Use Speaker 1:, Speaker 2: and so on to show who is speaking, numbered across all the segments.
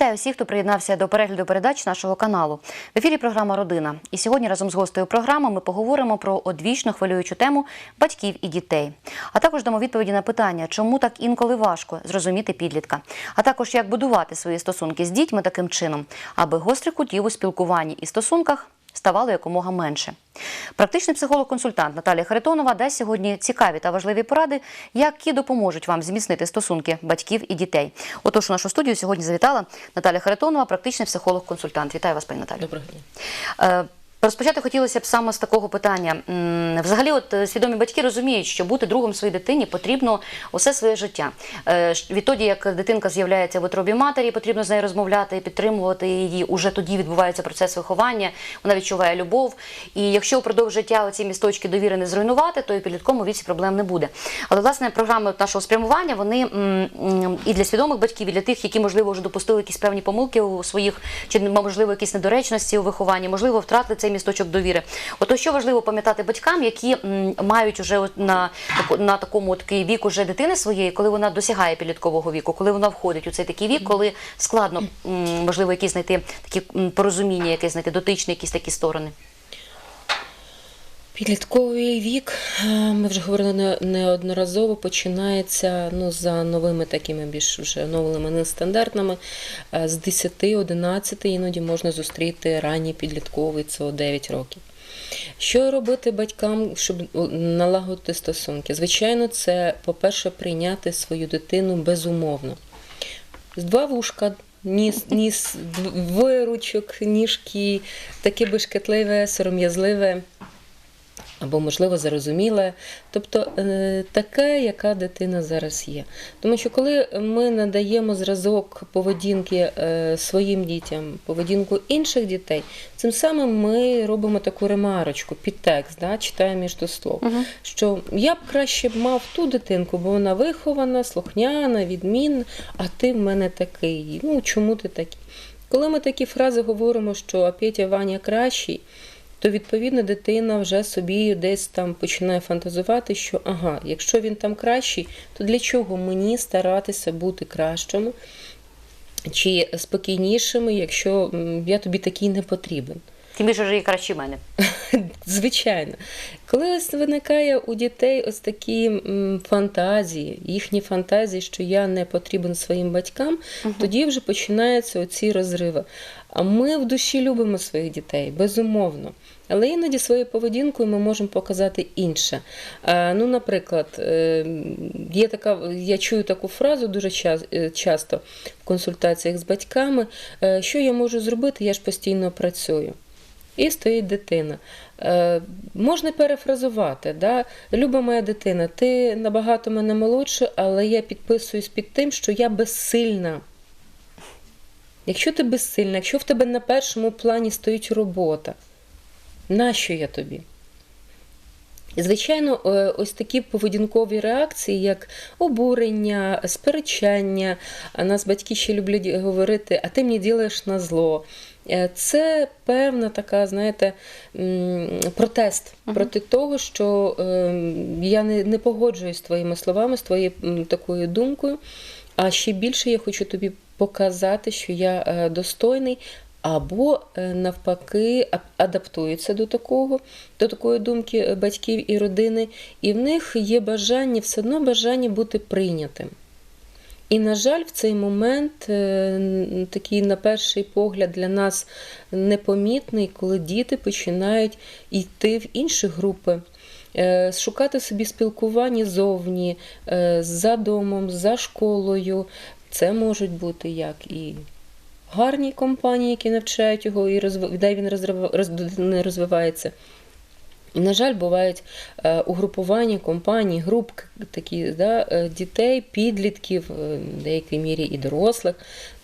Speaker 1: Вітаю всіх, хто приєднався до перегляду передач нашого каналу. В ефірі програма Родина. І сьогодні разом з гостею програми ми поговоримо про одвічно хвилюючу тему батьків і дітей. А також дамо відповіді на питання, чому так інколи важко зрозуміти підлітка, а також як будувати свої стосунки з дітьми таким чином, аби гострих кутів у спілкуванні і стосунках ставало якомога менше. Практичний психолог-консультант Наталія Харитонова дасть сьогодні цікаві та важливі поради, які допоможуть вам зміцнити стосунки батьків і дітей. Отож, у нашу студію сьогодні завітала Наталія Харитонова, практичний психолог-консультант. Вітаю вас, пані Наталі.
Speaker 2: Доброго дня.
Speaker 1: Розпочати хотілося б саме з такого питання. Взагалі, от е, свідомі батьки розуміють, що бути другом своїй дитині потрібно усе своє життя. Е, Відтоді, як дитинка з'являється в утробі матері, потрібно з нею розмовляти, підтримувати її. Уже тоді відбувається процес виховання, вона відчуває любов. І якщо упродовж життя оці місточки довіри не зруйнувати, то і підлітковому віці проблем не буде. Але власне програми нашого спрямування вони і для свідомих батьків, і для тих, які можливо вже допустили якісь певні помилки у своїх, чи можливо якісь недоречності у вихованні, можливо, втратили цей місточок довіри. Ото що важливо пам'ятати батькам, які мають уже на, на такому такий вік уже дитини своєї, коли вона досягає підліткового віку, коли вона входить у цей такий вік, коли складно можливо якісь знайти такі порозуміння, якісь знайти дотичні, якісь такі сторони.
Speaker 2: Підлітковий вік, е, ми вже говорили неодноразово, починається ну, за новими такими більш вже оновленими стандартами. Е, З 10-11 іноді можна зустріти ранній підлітковий, це 9 років. Що робити батькам, щоб налагодити стосунки? Звичайно, це, по-перше, прийняти свою дитину безумовно. З два вушка, ніс, ніс, дв- двоє ручок, ніжки, таке бешкетливе, сором'язливе. Або, можливо, зарозуміле, тобто е, таке, яка дитина зараз є. Тому що коли ми надаємо зразок поведінки е, своїм дітям, поведінку інших дітей, цим самим ми робимо таку ремарочку, підтекст, да, читаємо між до слов, що я б краще мав ту дитинку, бо вона вихована, слухняна, відмінна, а ти в мене такий. Ну чому ти такий? Коли ми такі фрази говоримо, що Петя Ваня кращий, то відповідно дитина вже собі десь там починає фантазувати, що ага, якщо він там кращий, то для чого мені старатися бути кращим чи спокійнішим, якщо я тобі такий не потрібен?
Speaker 1: Тим більше і краще мене.
Speaker 2: Звичайно, коли ось виникає у дітей ось такі фантазії, їхні фантазії, що я не потрібен своїм батькам, тоді вже починаються оці розриви. А ми в душі любимо своїх дітей, безумовно. Але іноді своєю поведінкою ми можемо показати інше. Е, Ну, наприклад, е, є така, я чую таку фразу дуже е, часто в консультаціях з батьками, що я можу зробити, я ж постійно працюю. І стоїть дитина. Можна перефразувати. Да? Люба моя дитина, ти набагато мене молодша, але я підписуюсь під тим, що я безсильна. Якщо ти безсильна, якщо в тебе на першому плані стоїть робота, нащо я тобі? І, звичайно, е, ось такі поведінкові реакції, як обурення, сперечання, нас батьки ще люблять говорити, а ти мені ділаєш на зло. Е, Це певна така, знаєте, протест проти того, що е, я не, не погоджуюсь з твоїми словами, з твоєю такою думкою. А ще більше я хочу тобі показати, що я достойний, або е, навпаки адаптуються до такого, до такої думки е, батьків і родини, і в них є бажання, все одно бажання бути прийнятим. І, на жаль, в цей момент е, такий, на перший погляд, для нас непомітний, коли діти починають йти в інші групи, шукати собі спілкування зовні, за домом, за школою. Це можуть бути як і гарні компанії, які навчають його, і розв... де він роз... не розвивається. І, на жаль, бувають е, угрупування компаній, груп такі да, е, дітей, підлітків, е, в деякій мірі і дорослих,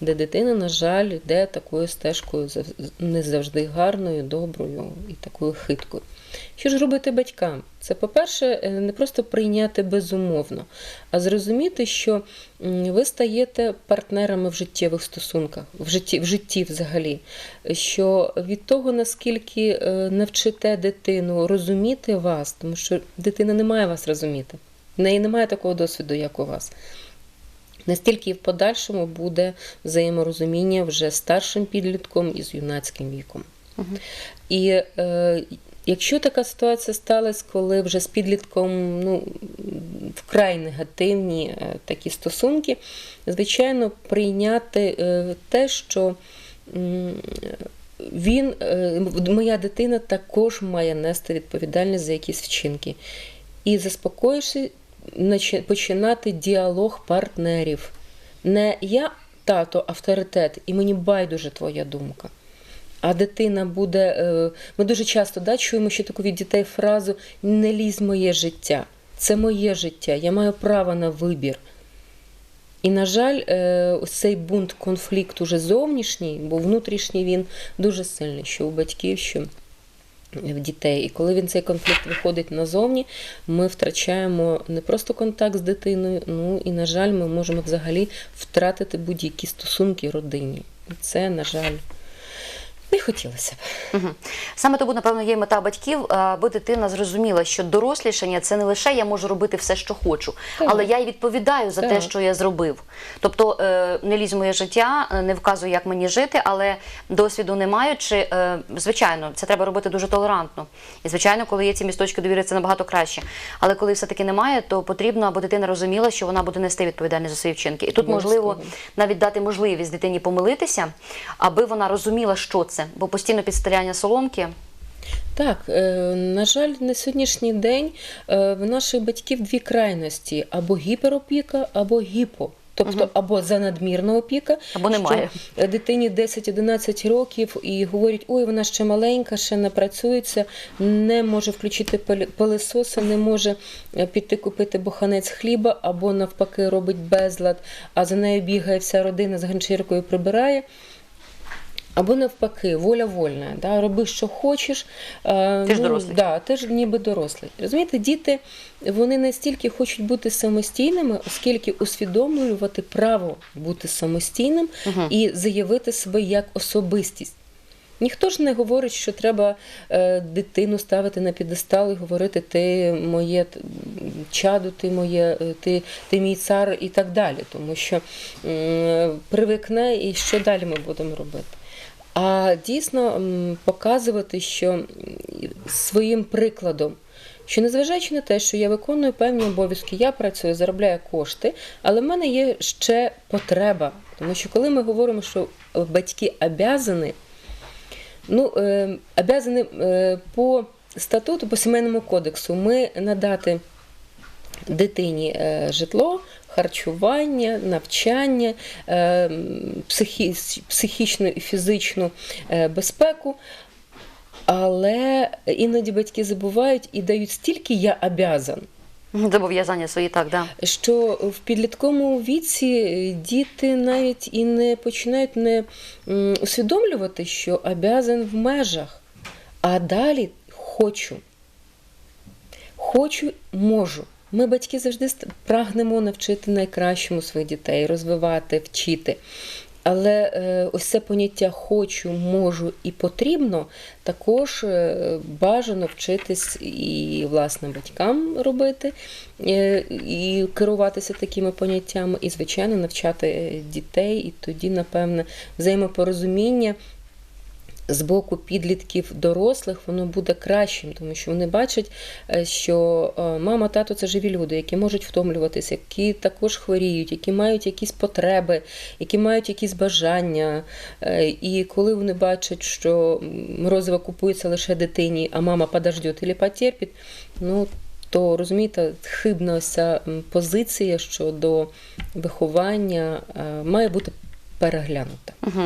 Speaker 2: де дитина, на жаль, йде такою стежкою не завжди гарною, доброю і такою хиткою. Що ж робити батькам? Це, по-перше, е, не просто прийняти безумовно, а зрозуміти, що ви стаєте партнерами в життєвих стосунках, в житті, в житті взагалі. Що від того, наскільки е, навчите дитину розуміти вас, тому що дитина не має вас розуміти, в неї немає такого досвіду, як у вас. Настільки і в подальшому буде взаєморозуміння вже старшим підлітком і з юнацьким віком. І е, якщо така ситуація сталася, коли вже з підлітком ну, вкрай негативні е, такі стосунки, звичайно, прийняти е, те, що він, е, моя дитина також має нести відповідальність за якісь вчинки. І заспокоївши, начи- починати діалог партнерів. Не я тато авторитет, і мені байдуже твоя думка. А дитина буде. е, Ми дуже часто да, чуємо ще таку від дітей фразу не лізь моє життя. Це моє життя, я маю право на вибір. І, на жаль, е, цей бунт, конфлікт уже зовнішній, бо внутрішній він дуже сильний, що у батьків, що в дітей. І коли він цей конфлікт виходить назовні, ми втрачаємо не просто контакт з дитиною, ну і, на жаль, ми можемо взагалі втратити будь-які стосунки родині. І це, на жаль, не хотілося б.
Speaker 1: Мгм. Саме тому, напевно, є мета батьків, аби дитина зрозуміла, що дорослішання це не лише я можу робити все, що хочу,
Speaker 2: Так.
Speaker 1: але я й відповідаю за те, що я зробив. Тобто е, не лізь в моє життя, не вказуй, як мені жити, але досвіду не маючи, е, звичайно, це треба робити дуже толерантно. І звичайно, коли є ці місточки довіри, це набагато краще. Але коли все-таки немає, то потрібно, аби дитина розуміла, що вона буде нести відповідальність за свої вчинки. І тут можливо навіть дати можливість дитині помилитися, аби вона розуміла, що це, бо постійно підстріляння соломки.
Speaker 2: Так, е, на жаль, на сьогоднішній день е, в наших батьків дві крайності: або гіперопіка, або гіпо. Тобто або занадмірна опіка,
Speaker 1: Або немає.
Speaker 2: що дитині 10-11 років і говорять, ой, вона ще маленька, ще не працюється, не може включити пилисоса, не може е, піти купити буханець хліба, або навпаки робить безлад, а за нею бігає вся родина з ганчіркою прибирає. Або навпаки, воля вольна, да? роби, що хочеш. е,
Speaker 1: Ти ж дорослий.
Speaker 2: Да, ти ж ніби дорослий. Розумієте, діти вони настільки хочуть бути самостійними, оскільки усвідомлювати право бути самостійним
Speaker 1: Мгм.
Speaker 2: і заявити себе як особистість. Ніхто ж не говорить, що треба е, дитину ставити на підестал і говорити ти моє чадо, ти моє, е, ти, ти мій цар і так далі. Тому що м, привикне і що далі ми будемо робити. А дійсно показувати, що своїм прикладом, що незважаючи на те, що я виконую певні обов'язки, я працюю, заробляю кошти, але в мене є ще потреба. Тому що коли ми говоримо, що батьки обязані, Ну, е, обязані е, по статуту, по сімейному кодексу, ми надати дитині е, житло, харчування, навчання, е, психі, психічну і фізичну е, безпеку. Але іноді батьки забувають і дають стільки я обязан.
Speaker 1: Зобов'язання свої так, да.
Speaker 2: Що в підлітковому віці е, діти навіть і не починають не усвідомлювати, що обязан в межах, а далі хочу. Хочу, можу. Ми, батьки, завжди прагнемо навчити найкращому своїх дітей, розвивати, вчити. Але е, ось це поняття хочу, можу і потрібно також е, бажано вчитись і власним батькам робити, е, і керуватися такими поняттями, і, звичайно, навчати дітей, і тоді, напевне, взаємопорозуміння з боку підлітків дорослих воно буде кращим, тому що вони бачать, е, що е, мама, тато це живі люди, які можуть втомлюватися, які також хворіють, які мають якісь потреби, які мають якісь бажання. Е, І коли вони бачать, що морозиво купується лише дитині, а мама подождет і потерпить, ну то розумієте, хибна ця позиція щодо виховання має бути переглянута.
Speaker 1: Угу.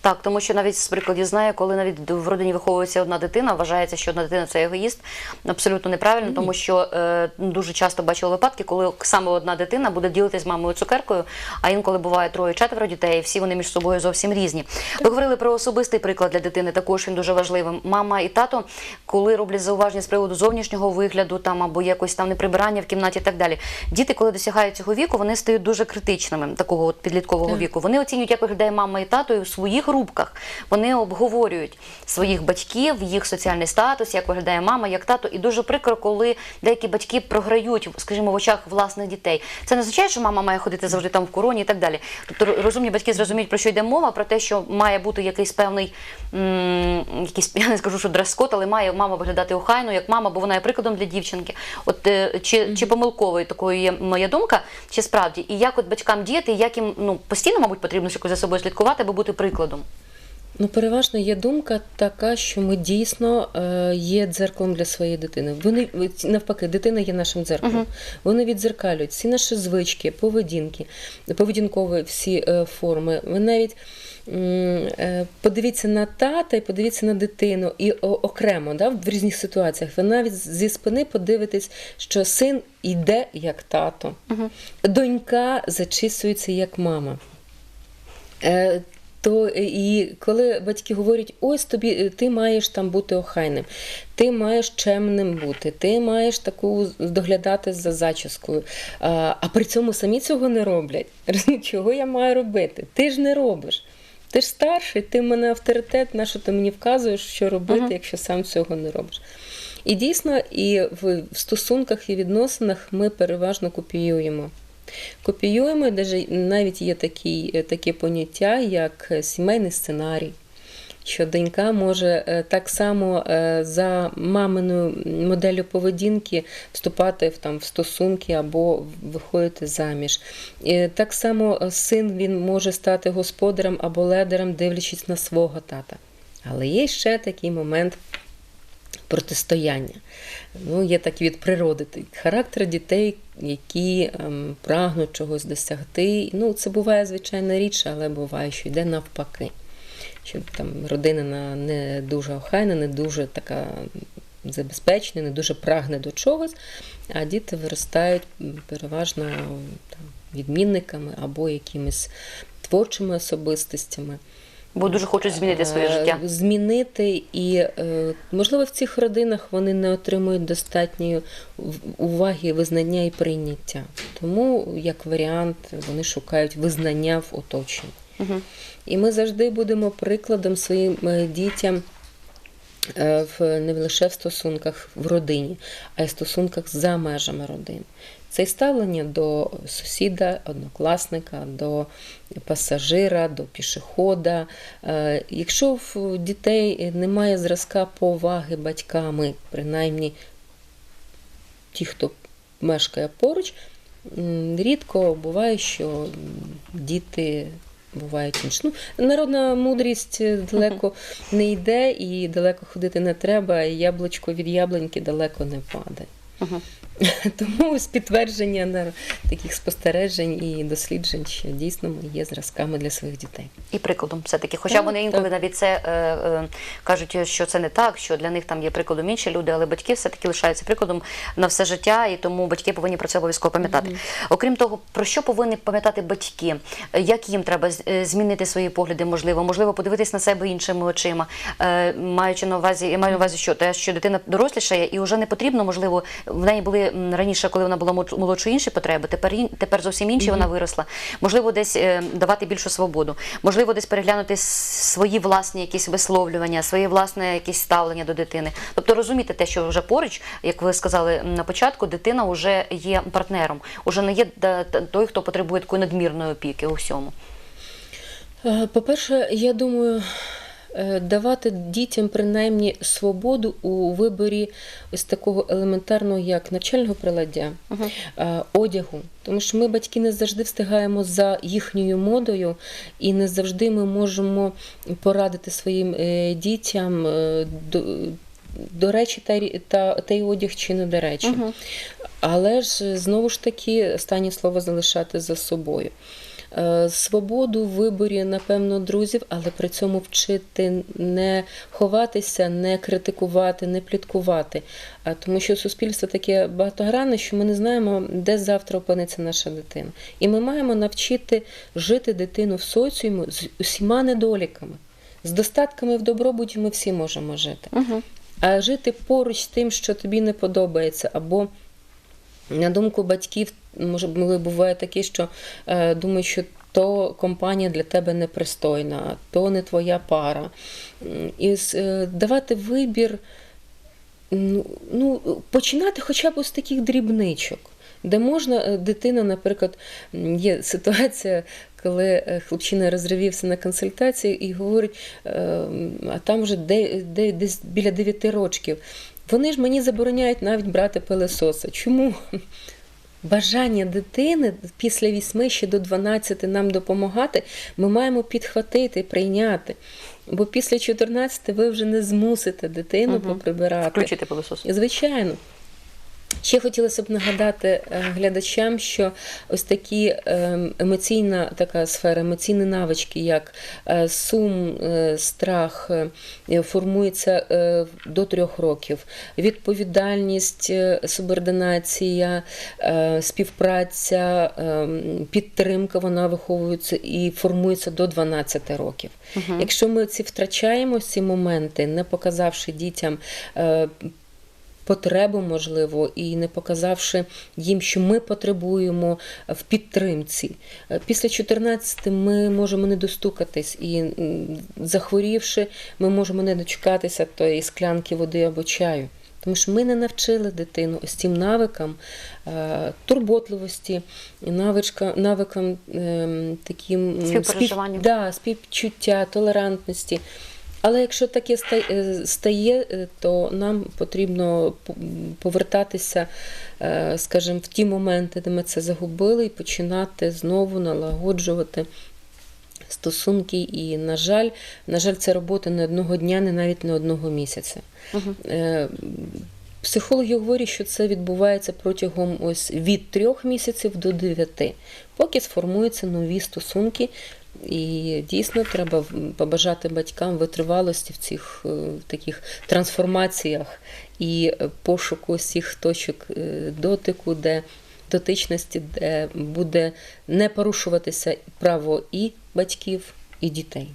Speaker 1: Так, тому що навіть з прикладів знаю, коли навіть в родині виховується одна дитина, вважається, що одна дитина це егоїст. Абсолютно неправильно, тому що е, дуже часто бачила випадки, коли саме одна дитина буде ділитися з мамою цукеркою, а інколи буває троє-четверо дітей, і всі вони між собою зовсім різні. Ви говорили про особистий приклад для дитини, також він дуже важливим. Мама і тато, коли роблять зауваження з приводу зовнішнього вигляду, там або якось там неприбирання в кімнаті і так далі. Діти, коли досягають цього віку, вони стають дуже критичними, такого от підліткового
Speaker 2: Так.
Speaker 1: віку. Вони оцінюють, як виглядає мама і тато. татою в своїх групках. Вони обговорюють своїх батьків, їх соціальний статус, як виглядає мама, як тато. І дуже прикро, коли деякі батьки програють, скажімо, в очах власних дітей. Це не означає, що мама має ходити завжди там в короні і так далі. Тобто розумні батьки зрозуміють, про що йде мова, про те, що має бути якийсь певний, м, якийсь, я не скажу, що дрес-код, але має мама виглядати охайно, як мама, бо вона є прикладом для дівчинки. От е, чи, чи помилковою такою є моя думка, чи справді, і як от батькам діяти, як їм ну постійно, мабуть, потрібно якось за собою слідкувати, аби бути прикладом.
Speaker 2: Ну, переважно є думка така, що ми дійсно е, є дзеркалом для своєї дитини. Вони навпаки, дитина є нашим дзеркалом.
Speaker 1: Мгм.
Speaker 2: Вони відзеркалюють всі наші звички, поведінки, поведінкові всі е, форми. Ви навіть е, подивіться на тата і подивіться на дитину і окремо да, в різних ситуаціях. Ви навіть зі спини подивитесь, що син йде як тато, донька зачісується як мама. Е, То е, і коли батьки говорять, ось тобі е, ти маєш там бути охайним, ти маєш чемним бути, ти маєш таку доглядати за зачіскою, а, а при цьому самі цього не роблять. Чого я маю робити? Ти ж не робиш. Ти ж старший, ти в мене авторитет, на що ти мені вказуєш, що робити,
Speaker 1: Мгм.
Speaker 2: якщо сам цього не робиш. І дійсно, і в в стосунках і відносинах ми переважно копіюємо. Копіюємо, навіть є такі, е, таке поняття, як е, сімейний сценарій. Що донька може е, так само за маминою моделлю поведінки вступати в, там, в стосунки або виходити заміж. Так само син він може стати господарем або ледером, дивлячись на свого тата. Але є ще такий момент протистояння. Ну, є так від природи. Характер дітей, які ем, прагнуть чогось досягти. Ну, це буває звичайна річ, але буває, що йде навпаки. Що там родина не дуже охайна, не дуже така забезпечена, не дуже прагне до чогось, а діти виростають переважно там, відмінниками або якимись творчими особистостями.
Speaker 1: Бо дуже хочуть змінити своє
Speaker 2: Е,
Speaker 1: життя.
Speaker 2: Змінити і е, можливо в цих родинах вони не отримують достатньої уваги, визнання і прийняття. Тому, як варіант, вони шукають визнання в оточенні.
Speaker 1: Мгм.
Speaker 2: І ми завжди будемо прикладом своїм е, дітям в не лише в стосунках в родині, а й в стосунках за межами родини. Це й ставлення до сусіда, однокласника, до пасажира, до пішохода. Е, Якщо в дітей немає зразка поваги батьками, принаймні ті, хто мешкає поруч, рідко буває, що діти бувають інші. Ну, народна мудрість е, далеко не йде і далеко ходити не треба, і яблучко від яблуньки далеко не падає. Тому з підтвердження на таких спостережень і досліджень, що дійсно ми є зразками для своїх дітей.
Speaker 1: І прикладом все-таки. Хоча
Speaker 2: Так,
Speaker 1: вони інколи
Speaker 2: так.
Speaker 1: навіть це е, е, кажуть, що це не так, що для них там є прикладом інші люди, але батьки все-таки лишаються прикладом на все життя, і тому батьки повинні про це обов'язково пам'ятати. Окрім того, про що повинні пам'ятати батьки? Як їм треба е, змінити свої погляди, можливо, можливо, подивитись на себе іншими очима, Е, маючи на увазі, я маю на увазі, що те, що дитина дорослішає, і вже не потрібно, можливо, в неї були раніше, коли вона була мол- молодшою, інші потреби, тепер тепер зовсім інші вона виросла. Можливо, десь е, давати більшу свободу, можливо, десь переглянути свої власні якісь висловлювання, своє власне якісь ставлення до дитини. Тобто розуміти те, що вже поруч, як ви сказали на початку, дитина вже є партнером, уже не є той, хто потребує такої надмірної опіки у всьому.
Speaker 2: Е, По-перше, я думаю, давати дітям принаймні свободу у виборі ось такого елементарного, як навчального приладдя, е, одягу. Тому що ми, батьки, не завжди встигаємо за їхньою модою, і не завжди ми можемо порадити своїм е, дітям. е, до- До речі, та, та, та й одяг чи не до речі. Але ж знову ж таки останнє слово залишати за собою. Е, Свободу в виборі, напевно, друзів, але при цьому вчити не ховатися, не критикувати, не пліткувати. Тому що суспільство таке багатогранне, що ми не знаємо, де завтра опиниться наша дитина. І ми маємо навчити жити дитину в соціумі з усіма недоліками. З достатками в добробуті ми всі можемо жити.
Speaker 1: Угу.
Speaker 2: А жити поруч з тим, що тобі не подобається, або на думку батьків, може, буває таке, що е, думають, що то компанія для тебе непристойна, то не твоя пара. І е, давати вибір, ну, ну, починати хоча б з таких дрібничок. Де можна е, дитина, наприклад, є ситуація, коли хлопчина розривівся на консультації і говорить, а там вже де, де, десь біля 9 років. Вони ж мені забороняють навіть брати пилесоса. Чому? Бажання дитини після 8 ще до 12 нам допомагати, ми маємо підхватити, прийняти. Бо після 14 ви вже не змусите дитину
Speaker 1: угу.
Speaker 2: поприбирати.
Speaker 1: Включити пилосос.
Speaker 2: Звичайно. Ще хотілося б нагадати е, глядачам, що ось такі ем, емоційна така сфера, емоційні навички, як е, сум, е, страх, е, формується е, до трьох років. Відповідальність, е, субординація, е, співпраця, підтримка, вона виховується і формується до 12 років. Якщо ми ці втрачаємо ці моменти, не показавши дітям е, потребу, можливо, і не показавши їм, що ми потребуємо в підтримці. Е, Після 14 ми можемо не достукатись, і захворівши, ми можемо не дочекатися тої склянки води або чаю. Тому що ми не навчили дитину ось цим навикам е, турботливості, навичка, навикам ем, таким
Speaker 1: Співпереживання.
Speaker 2: да, співчуття, толерантності. Але якщо таке е, стає, е, то нам потрібно повертатися, е, скажімо, в ті моменти, де ми це загубили, і починати знову налагоджувати стосунки. І, на жаль, на жаль, це робота не одного дня, не навіть не одного місяця. Е, Психологи говорять, що це відбувається протягом ось від трьох місяців до дев'яти, поки сформуються нові стосунки. І дійсно треба побажати батькам витривалості в цих е, в таких трансформаціях і е, пошуку всіх точок е, дотику, де дотичності, де буде не порушуватися право і батьків, і дітей.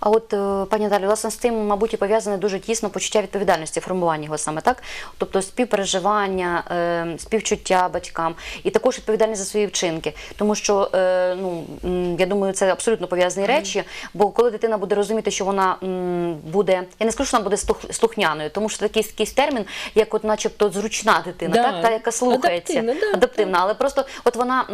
Speaker 1: А от е, пані Далі, власне з тим, мабуть, і пов'язане дуже тісно почуття відповідальності, формування його саме так. Тобто співпереживання, е, співчуття батькам і також відповідальність за свої вчинки. Тому що е, ну я думаю, це абсолютно пов'язані речі. Бо коли дитина буде розуміти, що вона буде, я не скажу, що вона буде слух- слухняною, тому що такий якийсь термін, як от, начебто, зручна дитина,
Speaker 2: Да.
Speaker 1: так та яка слухається,
Speaker 2: Адаптивна, да,
Speaker 1: адаптивна. Але просто от вона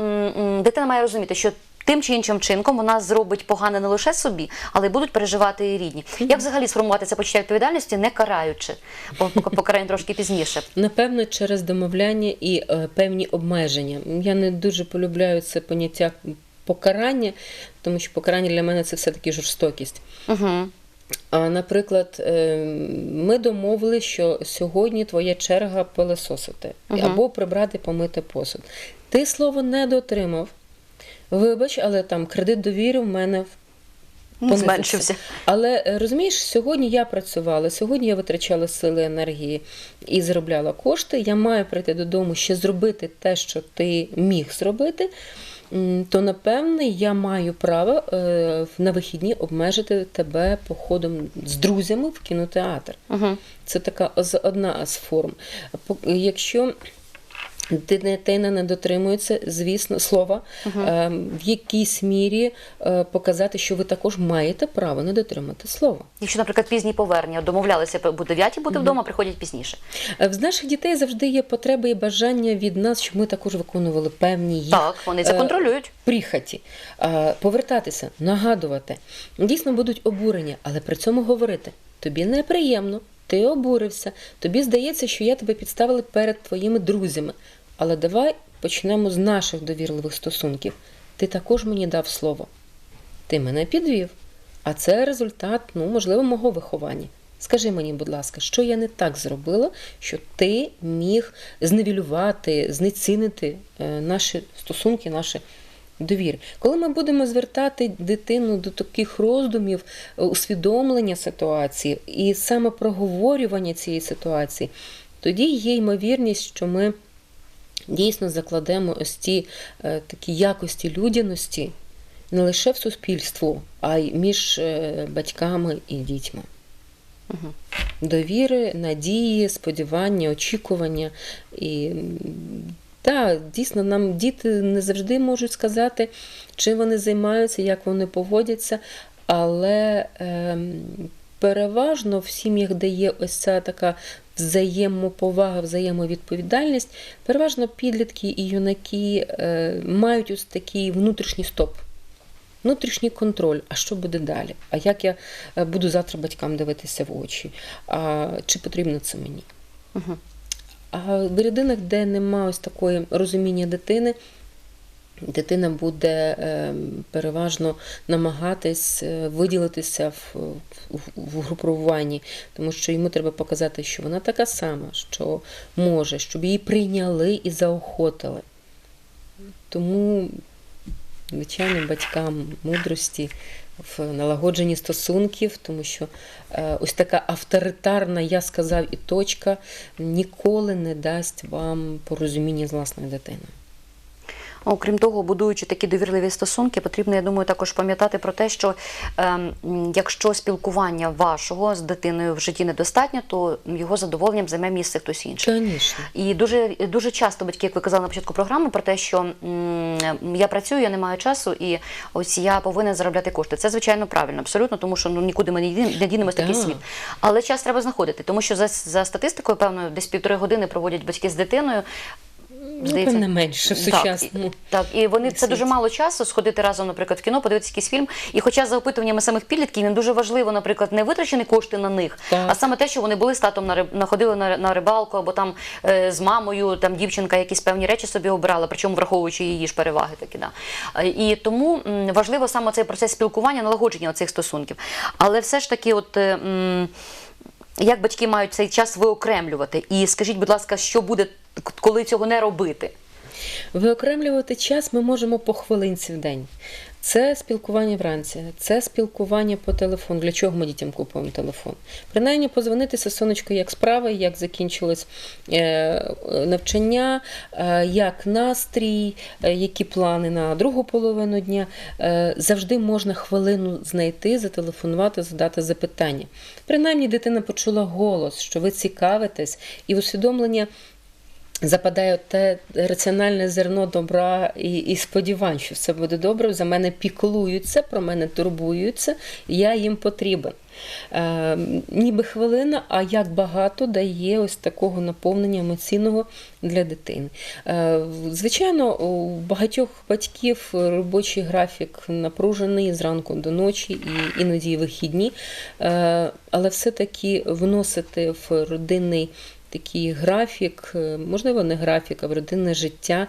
Speaker 1: дитина має розуміти, що. Тим чи іншим чинком вона зробить погане не лише собі, але й будуть переживати і рідні. Як взагалі сформувати це почуття відповідальності, не караючи? Бо покарання трошки пізніше.
Speaker 2: Напевно, через домовляння і е, певні обмеження. Я не дуже полюбляю це поняття покарання, тому що покарання для мене це все-таки жорстокість.
Speaker 1: Угу.
Speaker 2: А, наприклад, е, ми домовили, що сьогодні твоя черга пилососити
Speaker 1: Мгм.
Speaker 2: або прибрати помити посуд. Ти слово не дотримав. Вибач, але там кредит довіри в мене понизився.
Speaker 1: Зменшився.
Speaker 2: Але е, розумієш, сьогодні я працювала, сьогодні я витрачала сили енергії і заробляла кошти. Я маю прийти додому ще зробити те, що ти міг зробити. То напевне я маю право е, на вихідні обмежити тебе походом з друзями в кінотеатр.
Speaker 1: Угу.
Speaker 2: Це така одна з форм. Якщо дитина не дотримується, звісно, слова, е, в якійсь мірі е, показати, що ви також маєте право не дотримати слова.
Speaker 1: Якщо, наприклад, пізні повернення, домовлялися по 9 бути вдома, приходять пізніше.
Speaker 2: Е, В наших дітей завжди є потреби і бажання від нас, щоб ми також виконували певні їх
Speaker 1: Так, вони це контролюють.
Speaker 2: прихоті, е, повертатися, нагадувати. Дійсно будуть обурення, але при цьому говорити: тобі неприємно, ти обурився, тобі здається, що я тебе підставили перед твоїми друзями. Але давай почнемо з наших довірливих стосунків. Ти також мені дав слово. Ти мене підвів. А це результат, ну, можливо, мого виховання. Скажи мені, будь ласка, що я не так зробила, що ти міг зневілювати, знецінити е, наші стосунки, наші довіри. Коли ми будемо звертати дитину до таких роздумів, е, усвідомлення ситуації і саме проговорювання цієї ситуації, тоді є ймовірність, що ми дійсно закладемо ось ці е, такі якості людяності не лише в суспільству, а й між е, батьками і дітьми.
Speaker 1: Угу.
Speaker 2: Довіри, надії, сподівання, очікування і Так, дійсно, нам діти не завжди можуть сказати, чим вони займаються, як вони поводяться, але ем, переважно в сім'ях, де є ось ця така взаємоповага, взаємовідповідальність, переважно підлітки і юнаки е, мають ось такий внутрішній стоп. Внутрішній контроль, а що буде далі? А як я е, буду завтра батькам дивитися в очі? А чи потрібно це мені?
Speaker 1: Угу.
Speaker 2: А в родинах, де нема ось такої розуміння дитини, дитина буде е, переважно намагатись е, виділитися в, в, в групуванні, тому що йому треба показати, що вона така сама, що може, щоб її прийняли і заохотили. Тому, звичайно, батькам мудрості в налагодженні стосунків, тому що е, ось така авторитарна я сказав і точка ніколи не дасть вам порозуміння з власною дитиною.
Speaker 1: Окрім того, будуючи такі довірливі стосунки, потрібно, я думаю, також пам'ятати про те, що ем, якщо спілкування вашого з дитиною в житті недостатньо, то його задоволенням займе місце хтось інший.
Speaker 2: Звісно.
Speaker 1: І дуже дуже часто батьки, як ви казали на початку програми, про те, що м, я працюю, я не маю часу, і ось я повинен заробляти кошти. Це звичайно правильно, абсолютно, тому що ну нікуди ми не дін- не дінемось такий світ. Але час треба знаходити, тому що за, за статистикою, певно, десь півтори години проводять батьки з дитиною.
Speaker 2: Ну, певне менше в сучасному.
Speaker 1: Так, і вони це дуже мало часу сходити разом, наприклад, в кіно, подивитися якийсь фільм. І хоча за опитуваннями самих підлітків їм дуже важливо, наприклад, не витрачені кошти на них,
Speaker 2: Так.
Speaker 1: а саме те, що вони були з татом на риб- находили на, на рибалку, або там е, з мамою, там дівчинка якісь певні речі собі обирала, причому враховуючи її ж переваги такі. Да. Е, І тому м, важливо саме цей процес спілкування, налагодження цих стосунків. Але все ж таки, от. е, м, як батьки мають цей час виокремлювати? І скажіть, будь ласка, що буде, коли цього не робити?
Speaker 2: Виокремлювати час ми можемо по хвилинці в день. Це спілкування вранці, це спілкування по телефону. Для чого ми дітям купуємо телефон? Принаймні позвонитися сонечко, як справи, як закінчилось е, навчання, е, як настрій, е, які плани на другу половину дня. Завжди можна хвилину знайти, зателефонувати, задати запитання. Принаймні дитина почула голос, що ви цікавитесь, і усвідомлення западає те раціональне зерно добра і, і сподівань, що все буде добре. За мене піклуються, про мене турбуються, я їм потрібен. Е, ніби хвилина, а як багато дає ось такого наповнення емоційного для дитини. Е, звичайно, у багатьох батьків робочий графік напружений зранку до ночі і іноді вихідні, е, але все-таки вносити в родинний такий графік, е, можливо, не графік, а в родинне життя,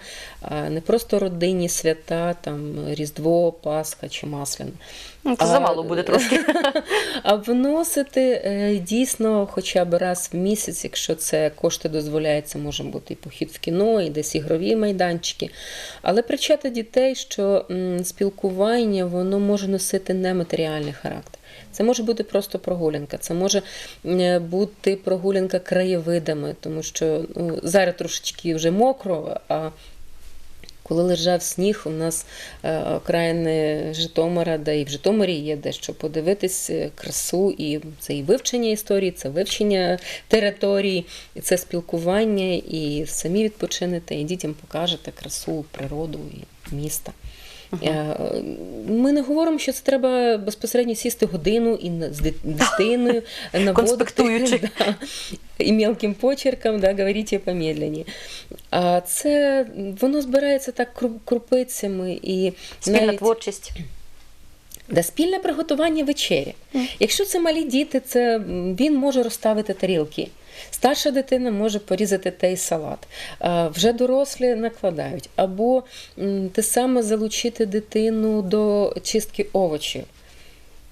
Speaker 2: не просто родинні свята, там Різдво, Пасха чи Масляна.
Speaker 1: Ну, Це замало буде трошки.
Speaker 2: А вносити е, дійсно хоча б раз в місяць, якщо це кошти дозволяють, це може бути і похід в кіно, і десь ігрові майданчики. Але привчати дітей, що спілкування воно може носити нематеріальний характер. Це може бути просто прогулянка, це може е, бути прогулянка краєвидами, тому що ну, зараз трошечки вже мокро, а коли лежав сніг, у нас е, окраїни Житомира, де і в Житомирі є дещо подивитись е, красу, і це і вивчення історії, це вивчення території, і це спілкування, і самі відпочинете, і дітям покажете красу, природу і міста. Е, Ми не говоримо, що це треба безпосередньо сісти годину і з дитиною наводити, да, і мелким почерком, да, говоріть помедленні. А це воно збирається так кру- крупицями і
Speaker 1: Спільна
Speaker 2: навіть-
Speaker 1: творчість.
Speaker 2: Да, спільне приготування вечері. Якщо це малі діти, це він може розставити тарілки. Старша дитина може порізати той салат. Вже дорослі накладають. Або те саме залучити дитину до чистки овочів.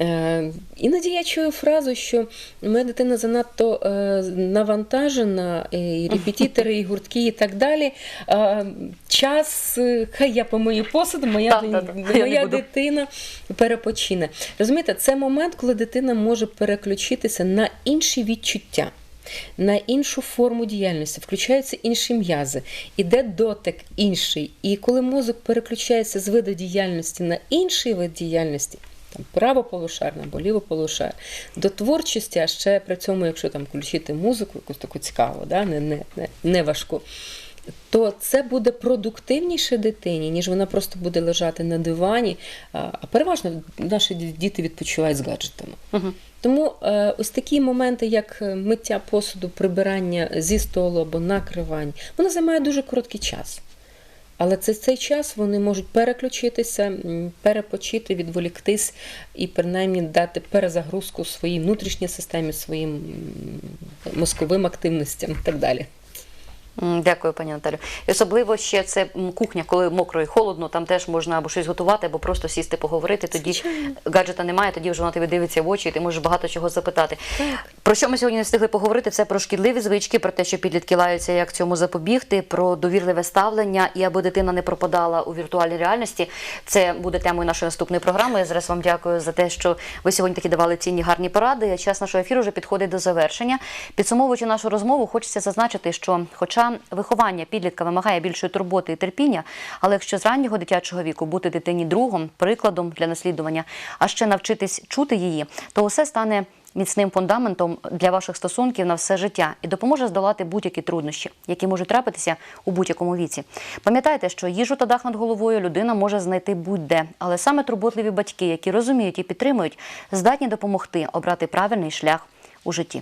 Speaker 2: Е, Іноді я чую фразу, що моя дитина занадто е, навантажена, е, і репетитори, і гуртки, і так далі. Е, Час, е, хай я помию посуд, моя,
Speaker 1: так. Я не
Speaker 2: моя
Speaker 1: буду.
Speaker 2: дитина перепочине. Розумієте, це момент, коли дитина може переключитися на інші відчуття. На іншу форму діяльності включаються інші м'язи, іде дотик інший. І коли мозок переключається з виду діяльності на інший вид діяльності, там правополушарна або лівополушарна, до творчості, а ще при цьому, якщо там включити музику, якусь таку цікаву, да, не, не, не, важку, то це буде продуктивніше дитині, ніж вона просто буде лежати на дивані. А переважно наші діти відпочивають з гаджетами.
Speaker 1: Угу.
Speaker 2: Тому е, ось такі моменти, як е, миття посуду, прибирання зі столу або накривання, воно займає дуже короткий час. Але це цей час вони можуть переключитися, перепочити, відволіктись і принаймні дати перезагрузку своїй внутрішній системі, своїм мозковим активностям і так далі.
Speaker 1: Дякую, пані Наталю. І особливо ще це кухня, коли мокро і холодно, там теж можна або щось готувати, або просто сісти поговорити. Тоді гаджета немає, тоді вже вона тобі дивиться в очі, і ти можеш багато чого запитати. Про що ми сьогодні не встигли поговорити? Це про шкідливі звички, про те, що підлітки лаються, як цьому запобігти, про довірливе ставлення і аби дитина не пропадала у віртуальній реальності. Це буде темою нашої наступної програми. Я зараз вам дякую за те, що ви сьогодні такі давали цінні гарні поради. Час нашого ефіру вже підходить до завершення. Підсумовуючи нашу розмову, хочеться зазначити, що, хоча виховання підлітка вимагає більшої турботи і терпіння, але якщо з раннього дитячого віку бути дитині другом, прикладом для наслідування, а ще навчитись чути її, то усе стане міцним фундаментом для ваших стосунків на все життя і допоможе здолати будь-які труднощі, які можуть трапитися у будь-якому віці. Пам'ятайте, що їжу та дах над головою людина може знайти будь-де, але саме турботливі батьки, які розуміють і підтримують, здатні допомогти обрати правильний шлях у житті.